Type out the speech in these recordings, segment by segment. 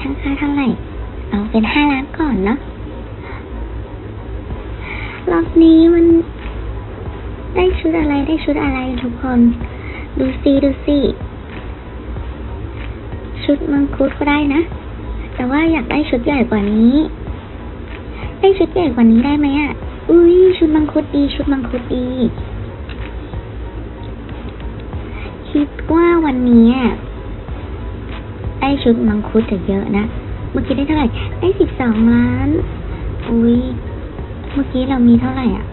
ค่าเท่าไหร่ตั้งค่าเท่าไหร่ เอาเป็นห้าล้านก่อนเนาะรอบนี้มันได้ชุดอะไรได้ชุดอะไรทุกคน ดูสิดูสิชุดมังคุดก็ได้นะ แต่ว่าอยากได้ชุดใหญ่กว่านี้ ได้ชุดใหญ่กว่านี้ได้ไหมอะอุ้ยชุดมังคุดดี ชุดมังคุดดี คิดว่าวันนี้อะได้ ชุดมังคุดจะเยอะนะ เมื่อกี้ได้เท่าไหร่ ได้สิบสองล้าน อุ้ย เมื่อกี้เรามีเท่าไหร่อะ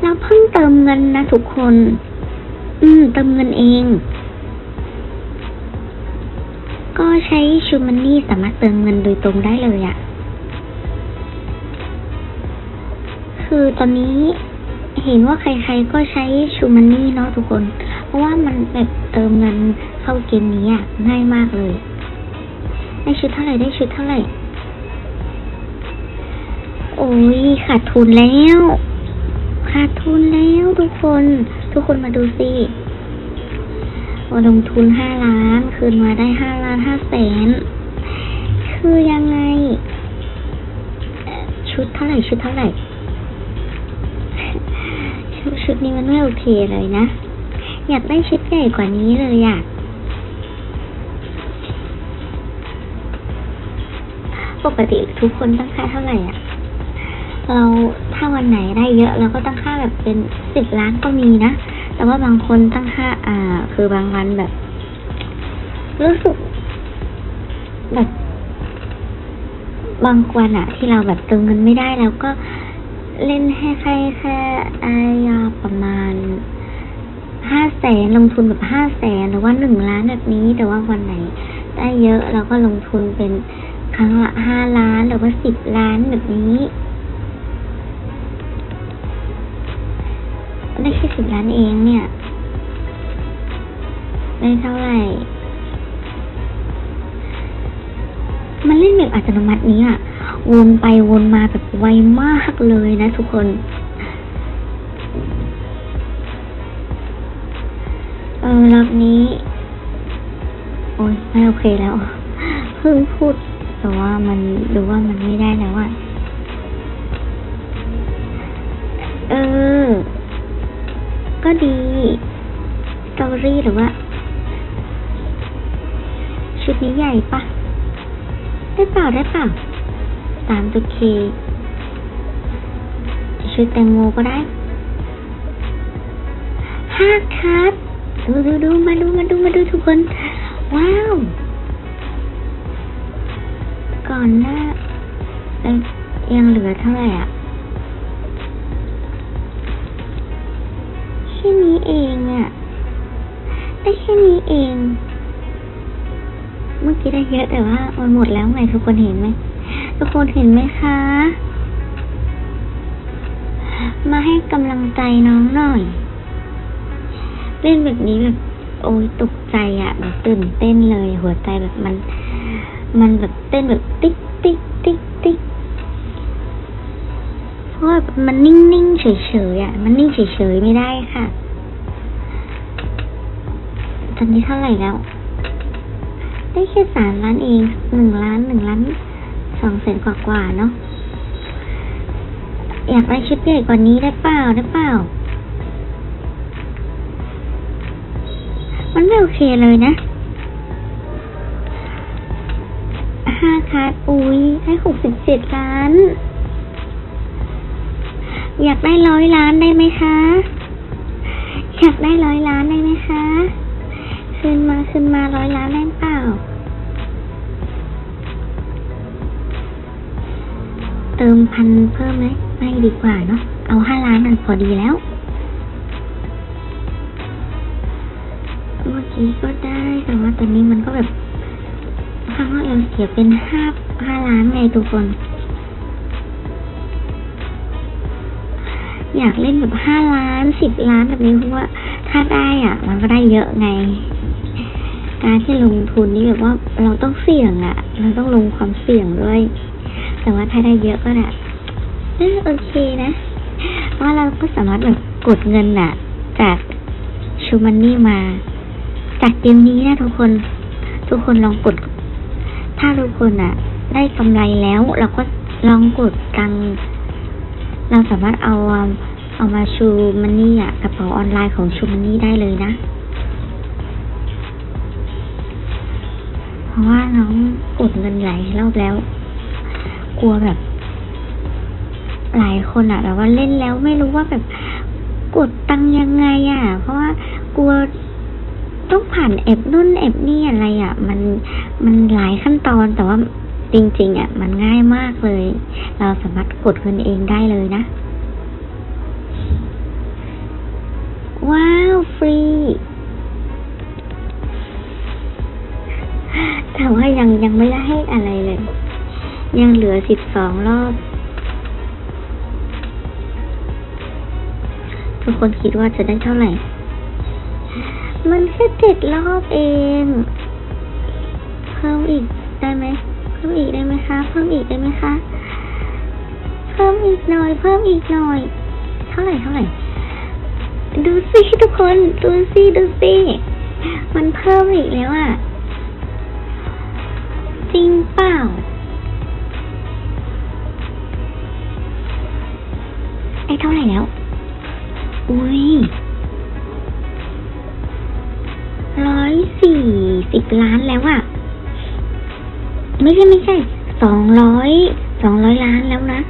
เราเพิ่งเติมเงินนะทุกคน อืม เติมเงินเอง ก็ใช้ชูมันนี่สามารถเติมเงินโดยตรงได้เลยอะคือตอนนี้เห็นว่าใครๆก็ใช้ชูมันนี่เนาะทุกคน เพราะว่ามันแบบเติมเงิน เข้าเกมนี้อะง่ายมากเลย ได้ชุดเท่าไหร่ได้ชุดเท่าไหร่ โอ้ยขาดทุนแล้วขาดทุนแล้วทุกคน ทุกคนมาดูสิว่าลงทุนห้าล้าน คืนมาได้ห้าล้านห้าแสน คือยังไง ชุดเท่าไหร่ชุดเท่าไหร่ ชุดชุดนี้มันไม่โอเคเลยนะ อยากได้ชุดใหญ่กว่านี้เลยอะ ปกติทุกคนตั้งค่าเท่าไหร่อะเราถ้าวันไหนได้เยอะเราก็ตั้งค่าแบบเป็นสิบล้านก็มีนะ แต่ว่าบางคนตั้งค่า อ่า คือบางวันแบบ รู้สึกแบบบางวันอะที่เราแบบเติมเงินไม่ได้แล้วก็เล่นให้แค่แค่อายาประมาณห้าแสนลงทุนแบบห้าแสนหรือว่าหนึ่งล้านแบบนี้ แต่ว่าวันไหนได้เยอะเราก็ลงทุนเป็น ครั้งละห้าล้านหรือว่าสิบล้านแบบนี้ได้แค่สิบล้านเองเนี่ยได้เท่าไหร่ มันเล่นแบบอัตโนมัตินี้อะวนไปวนมาแบบไวมากเลยนะทุกคนเออรอบนี้ โอ้ยไม่โอเคแล้ว เพิ่งพูด แต่ว่ามันดูว่ามันไม่ได้แล้วอะเออ ก็ดีสตอรี่หรือว่า ชุดนี้ใหญ่ปะได้เปล่าได้เปล่าสามตัวเค ชุดแตงโมก็ได้ห้าคัดดูดูดูมาดูมาดูมาดูทุกคน ว้าว อนหน้ายังเหลือเท่าไหร่อะแค่นี้เองอะได้แค่นี้เอง เมื่อกี้ได้เยอะแต่ว่ามันหมดแล้วไงทุกคนเห็นไหมทุกคนเห็นไหมคะ มาให้กำลังใจน้องหน่อย เล่นแบบนี้แบบโอ้ยตกใจอะ่ะแบบตื่นเต้นเลยหัวใจแบบมัน มันแบบเต้นแบบติ๊กติ๊กติ๊กติ๊กเพราะว่ามันนิ่งๆเฉยๆอะ มันนิ่งเฉยๆไม่ได้ค่ะ ตอนนี้เท่าไหร่แล้ว ได้แค่สามล้านเองหนึ่งล้านหนึ่งล้านสองแสนกว่าๆเนาะอยากได้ชุดใหญ่กว่านี้ได้เปล่าได้เปล่า มันไม่โอเคเลยนะ ห้าคัดอุ้ยได้หกสิบเจ็ดล้าน อยากได้ร้อยล้านได้ไหมคะ อยากได้ร้อยล้านได้ไหมคะคืนมาคืนมาร้อยล้านได้เปล่า เติมพันเพิ่มไหมไม่ดีกว่าเนาะ เอาห้าล้านมันพอดีแล้ว เมื่อกี้ก็ได้แต่ว่าตอนนี้มันก็แบบ ครั้งว่าเราเสียเป็นห้าห้าล้านไงทุกคน อยากเล่นแบบห้าล้านสิบล้านแบบนี้เพราะว่าถ้าได้อะ มันก็ได้เยอะไง การที่ลงทุนนี่แบบว่าเราต้องเสี่ยงอะ เราต้องลงความเสี่ยงด้วย แต่ว่าถ้าได้เยอะก็แบบเออโอเคนะเพราะว่าเราก็สามารถแบบกดเงินอะ จากชูมันนี่มา จากเกมนี้นะทุกคน ทุกคนลองกด ถ้าทุกคนอะได้กำไรแล้วเราก็ลองกดตังเราสามารถเอาเอามาชูมันนี่อะกระเป๋าออนไลน์ของชูมันนี่ได้เลยนะ เพราะว่าน้องกดเงินหลายรอบแล้ว กลัวแบบ หลายคนอะแบบว่าเล่นแล้วไม่รู้ว่าแบบกดตังยังไงอะเพราะว่ากลัว ต้องผ่านแอปนู่นแอปนี่อะไรอะมันมันหลายขั้นตอนแต่ว่าจริง ๆอะมันง่ายมากเลย เราสามารถกดเงินเองได้เลยนะ ว้าว ฟรีแต่ว่ายังยังไม่ได้ให้อะไรเลย ยังเหลือสิบสองรอบ ทุกคนคิดว่าจะได้เท่าไหร่ มันแค่เจ็ดรอบเองเพิ่มอีกได้ไหมเพิ่มอีกได้ไหมคะเพิ่มอีกได้ไหมคะเพิ่มอีกหน่อย เพิ่มอีกหน่อย เท่าไหร่เท่าไหร่ดูสิทุกคนดูสิดูสิมันเพิ่มอีกแล้วอะ่ะจริงเปล่าไอ้เท่าไหร่แล้ว อุ้ย อยสี่สิบล้านแล้วอะไม่ใช่ไม่ใช่สองร้อยสองร้อยล้านแล้วนะ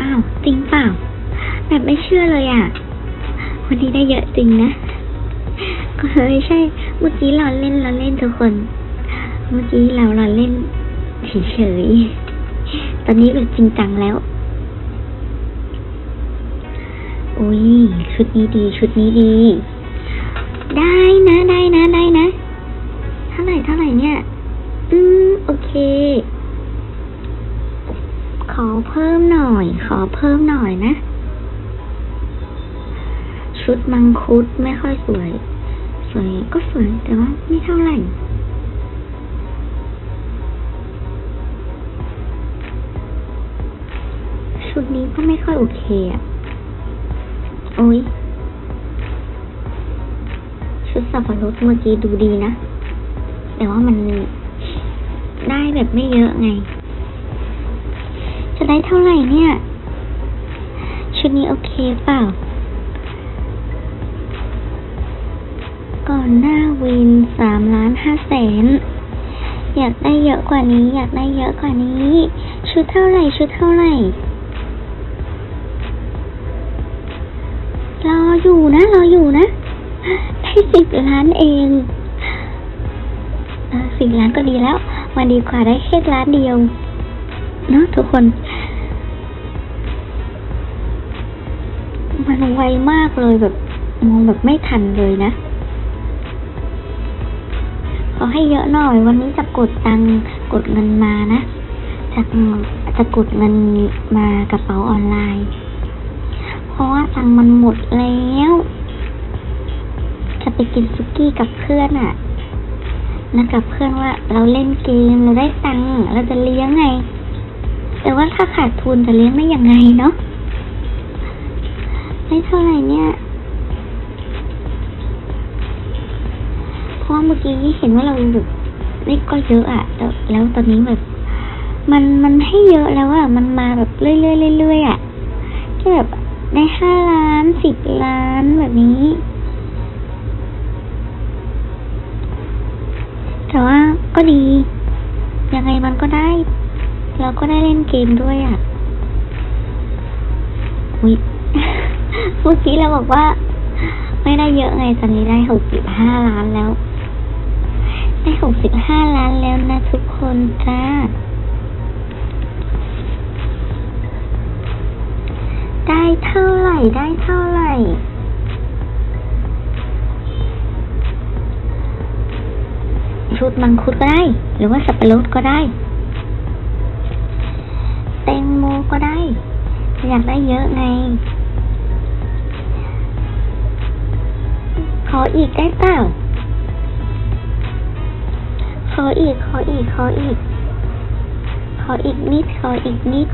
อ้าว จริงเปล่า แบบไม่เชื่อเลยอะวันนี้ได้เยอะจริงนะ ก็ไม่ใช่ เมื่อกี้เราเล่นเราเล่นทุกคน เมื่อกี้เราเราเล่นเฉยๆ ตอนนี้แบบจริงจังแล้วอุ้ยชุดนี้ดี ชุดนี้ดี ได้นะได้นะได้นะ เท่าไหร่เท่าไหร่เนี่ย อืมโอเค ขอเพิ่มหน่อย ขอเพิ่มหน่อยนะ ชุดมังคุดไม่ค่อยสวย สวยก็สวยแต่ว่าไม่เท่าไหร่ชุดนี้ก็ไม่ค่อยโอเคอะ โอ้ย ชุดสับปะรดเมื่อกี้ดูดีนะ แต่ว่ามันได้แบบไม่เยอะไง จะได้เท่าไหร่เนี่ย ชุดนี้โอเคเปล่า ก่อนหน้าวินสามล้านห้าแสน อยากได้เยอะกว่านี้ อยากได้เยอะกว่านี้ ชุดเท่าไหร่ ชุดเท่าไหร่ รออยู่นะ รออยู่นะ สิบล้านเองสิบล้านก็ดีแล้ว มันดีกว่าได้แค่ล้านเดียว เนาะทุกคน มันไวมากเลยแบบมองแบบไม่ทันเลยนะ ขอให้เยอะหน่อย วันนี้จะกดตังค์กดเงินมานะจะจะกดเงินมากระเป๋าออนไลน์ เพราะว่าตังค์มันหมดแล้ว จะไปกินซุกี้กับเพื่อนอะ่ะนะกับเพื่อนว่าเราเล่นเกมเราได้ตังค์เราจะเลี้ยงไง แต่ว่าถ้าขาดทุนจะเลี้ยงได้ยังไงเนาะได้เท่าไหร่เนี่ยเพราะเมื่อกี้เห็นว่าเราแบบนี่ก็เยอะอะแต่แล้วตอนนี้แบบ มันมันให้เยอะแล้วอะมันมาแบบเรื่อยๆเรื่อยๆอะที่แบบได้ห้าล้านสิบล้านแบบนี้ แต่ว่าก็ดี ยังไงมันก็ได้ เราก็ได้เล่นเกมด้วยอะ่ะอุ๊ยเมื่อกี้เราบอกว่า ไม่ได้เยอะไงตอนนี้ได้หกสิบห้าล้านแล้ว ได้หกสิบห้าล้านแล้วนะทุกคนจ้าได้เท่าไหร่ได้เท่าไหร่ ชุดมังคุดก็ได้ หรือว่าสับปะรดก็ได้ แตงโมก็ได้ อยากได้เยอะไง ขออีกได้เปล่า ขออีก ขออีก ขออีก ขออีกนิด ขออีกนิด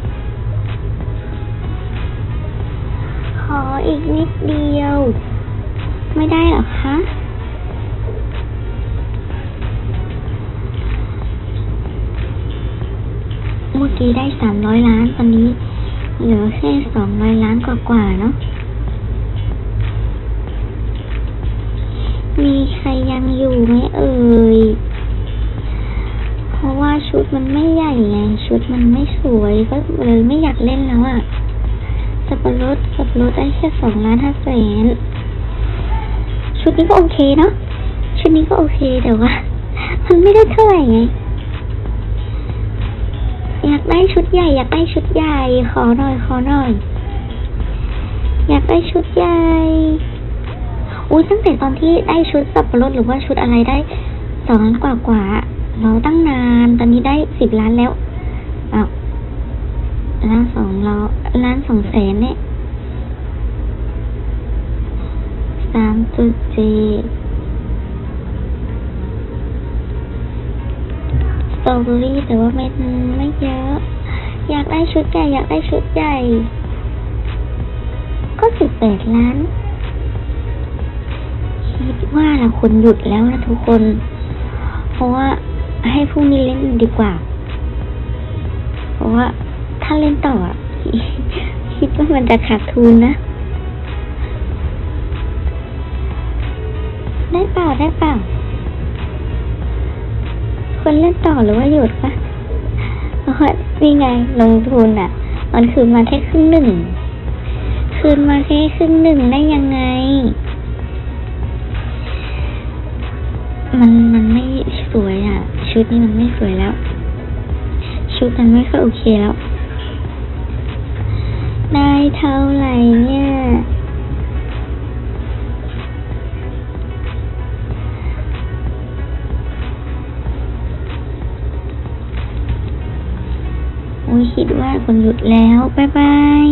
ขออีกนิดเดียว ไม่ได้หรอคะ มีได้สามร้อยล้านตอนนี้ เหลือแค่สองร้อยล้านกว่าๆเนาะมีใครยังอยู่ไหมเอ่ย เพราะว่าชุดมันไม่ใหญ่ไงชุดมันไม่สวยก็เลยไม่อยากเล่นแล้วอะ่ะสับปะรดสับปะรดได้แค่สองล้านห้าแสนชุดนี้ก็โอเคเนาะชุดนี้ก็โอเคแต่ว่า มันไม่ได้เท่าไหร่ไง อยากได้ชุดใหญ่ อยากได้ชุดใหญ่ ขอหน่อยขอหน่อย อยากได้ชุดใหญ่อุ้ยตั้งแต่ตอนที่ได้ชุดสับปะรดหรือว่าชุดอะไรได้สองล้านกว่ากว่าๆเราตั้งนานตอนนี้ได้สิบล้านแล้วอ้าวล้านสองเราล้านสองแสนเนี่ยสามจุดเจ็ด ตรอเบอรี่แต่ว่าเม็ดไม่เยอะ อยากได้ชุดใหญ่อยากได้ชุดใหญ่ ก็สิบแปดล้าน คิดว่าเราควรหยุดแล้วนะทุกคน เพราะว่าให้พรุ่งนี้เล่นดีกว่า เพราะว่าถ้าเล่นต่อคิดว่ามันจะขาดทุนนะ ได้เปล่าได้เปล่า ควรเล่นต่อหรือว่าหยุดปะเพราะว่านี่ไงลงทุนอะ มันคืนมาแค่ครึ่งหนึ่ง คืนมาแค่ครึ่งหนึ่งได้ยังไง มันมันไม่สวยอะ ชุดนี้มันไม่สวยแล้ว ชุดมันไม่ค่อยโอเคแล้ว ได้เท่าไหร่เนี่ย คิดว่าคนหยุดแล้ว บ๊ายบาย